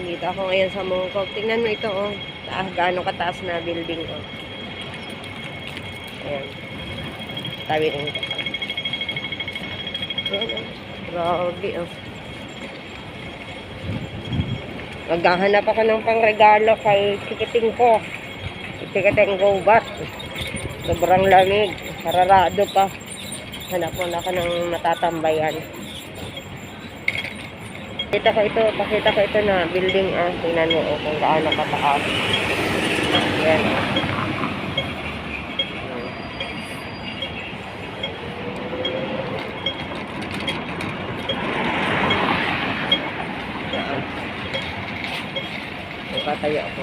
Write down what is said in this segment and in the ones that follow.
Andito ako ngayon sa Mongkok. Tingnan mo ito, oh. Taas, gaano kataas na building, oh. Ayan. Tabi rin ito. Ayan, oh. Grabe, oh. Maghahanap ako ng pangregalo kay Tikiting ko. Tikiting go back. Sobrang lamig. Sararado pa. Hanap mo na ako ng matatambayan. Kita ko ito, pakita ko ito na building ah. Tingnan mo oh, kung gaano kataas. Yan. Yan. Nagpatayo ako.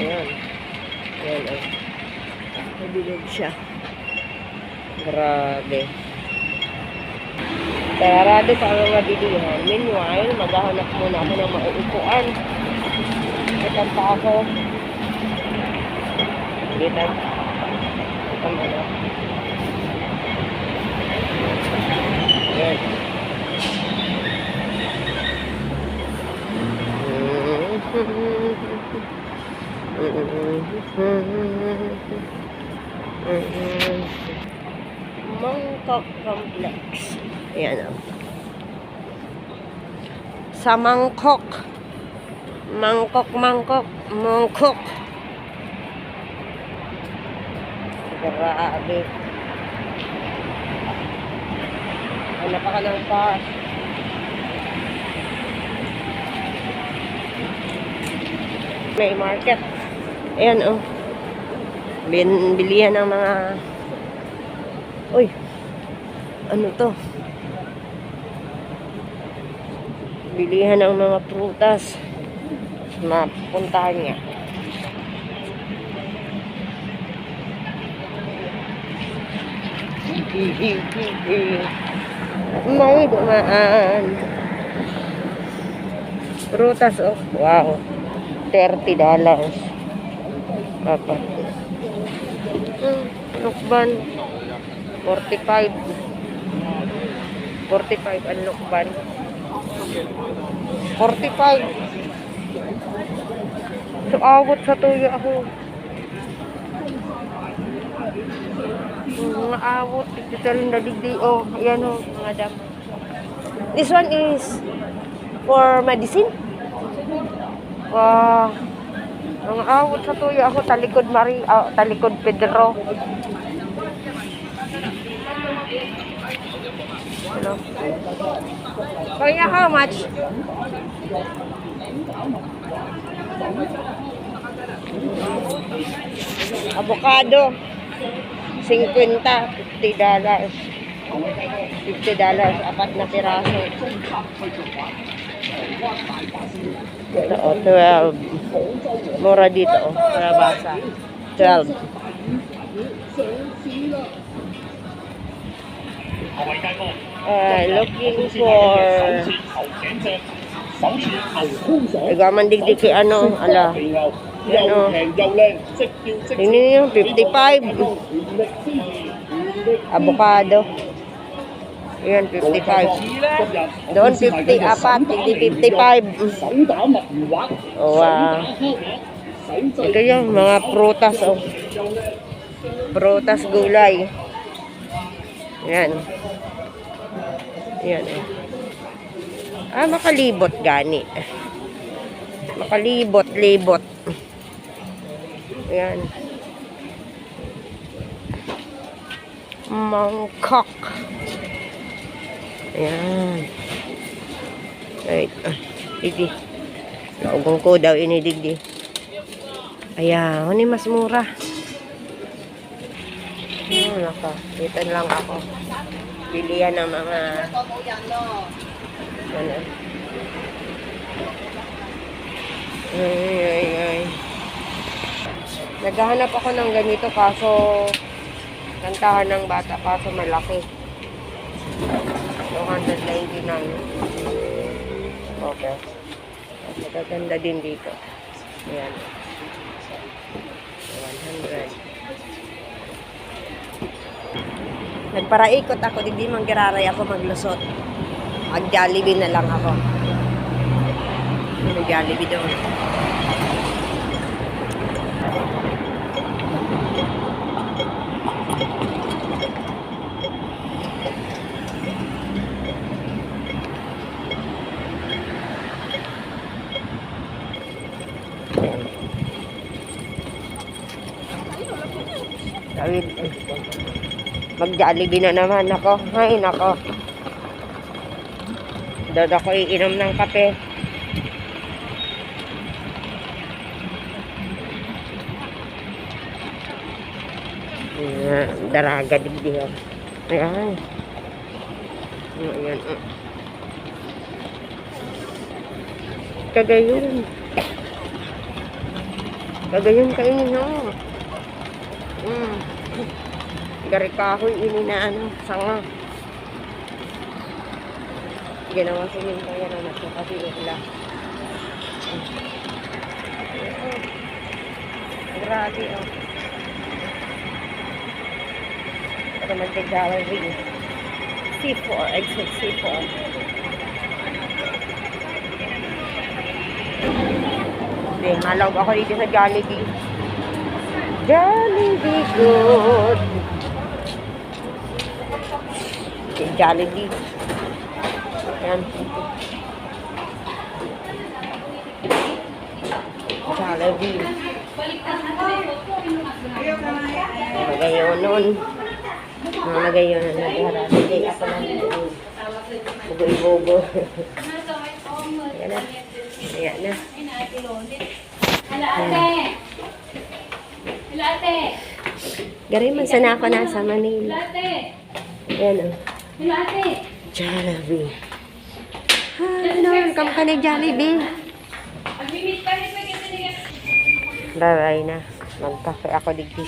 Ayan. Ayan oh. Nabilog siya. Grabe. Sarado pa ang mga bilihan. Meanwhile, maghahanap muna ako ng mauupuan. Itan pa ako. Itan. Itan mo na. Yan. Mangkok Complex. Ayan o. Sa Mangkok. Mangkok, Mangkok, Mangkok. Grabe. Hanap ka ng pass. May market. Ayan o. Bin, bilihan ng mga Uy, ano to? Bilihan ng mga prutas. Mapuntahan niya. May dumaan. Prutas, oh. Wow. $30 dollars. Papa. Hmm, lukban. 45 45 ang lukban 45 so awot sa tuyo ako. Mga awot digital na digdi oh ayan oh mga dam this one is for medicine. Wow. Mga awot sa tuyo ako. Talikod Mari ah, talikod Pedro Hello. Kaya how much? Avocado. 50, 50 dollars. 50 dollars, apat na piraso. Ito, oh, 12. Mura dito, oh, kalabasa. 12. Uh, looking for Igaman digdig kay ano, ala. Ano, tingnan niyo, 55. Avocado. Ayan, 55. Doon, 50, apat, hindi 55. Oh, wow. Ito yung mga prutas, oh. Prutas gulay. Ayan. Ayan, oh. Ah, makalibot gani. Makalibot, libot. Ayan. Mangkok. Ayan. Right. Ah, digdi. Naugong ko daw ini digdi. Ayan, ano mas mura. Hmm, naka. Dito lang ako. Bilihan ng mga ano. Ay, ay, ay. Naghahanap ako ng ganito kaso kantahan ng bata kaso malaki. 299. Okay. Magaganda din dito. Ayan. 100. Nagparaikot ako, hindi man giraray ako maglusot. Mag Jollibee na lang ako. Jollibee doon. Ayan. Tawid. Mag-Jollibee na naman ako. Ay, nako. Doon ako iinom ng kape. Ayan, daraga digdi ako. Ayan. Ayan. ah. Kagayon. Kagayon kainin mo. Mm. Gari kahoy ini na ano, sanga. Ginawa sa yung kaya na kasi wala. Grabe oh. Ito gallery. C4, exit C4. Hindi, malaw ako dito sa Jollibee. Jollibee good. Jollibee. Ayan. Jollibee. Nalagay yun nun. Nalagay yun na nagharap. Hindi ako lang. Bugo-ibogo. Ayan na. Ayan na. Hala ate. Hala ate. Gari man sana ako nasa Manila. ate. Ayan o. Hala ate. Jollibee. Ano, welcome ka ni Jollibee. Mag-meet pa rin pag ito niya. Daray na. Magkape ako digdi.